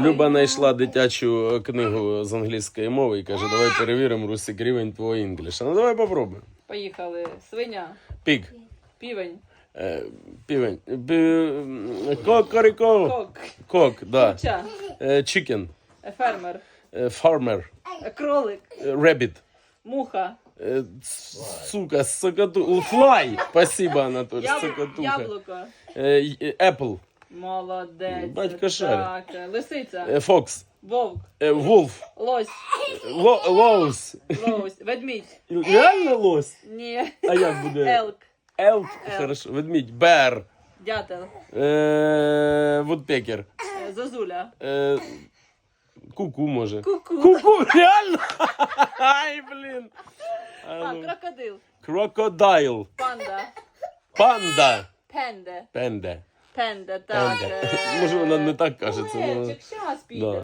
Люба знайшла дитячу книгу з англійської мови і каже, давай перевіримо Русик рівень твого інгліша. Ну давай попробуємо. Поїхали. Свиня, Пік. півень, Е, Півень. Пі- Кокоріко. кок, Кок, да. курча, Е, Чікен. е, фермер, Е, Фармер. кролик, Ребіт. муха, Е, ц- Сука, сокоту. Флай. Спасибо, Анатолій. яб... Сокотуха. яблуко. Е, й- Apple. Молодець. Батько шарить. Так, лисиця, Е, Фокс. вовк, Е, Вулф. лось, Ло- Лоус. лось, ведмідь. Реально лось? Ні. А як буде? Елк, Елк. Хорошо. Ведмідь. Бер. дятел, Е, Вудпекер. е, зозуля. Е, Ку-ку може. Ку-ку. Ку-ку, реально? Ай, блін. А крокодил, Крокодайл. панда, Панда. пенде, Пенде. Пенде, так. Е, Може, вона не так каже, це, ну, Олечик, щас піде. Да.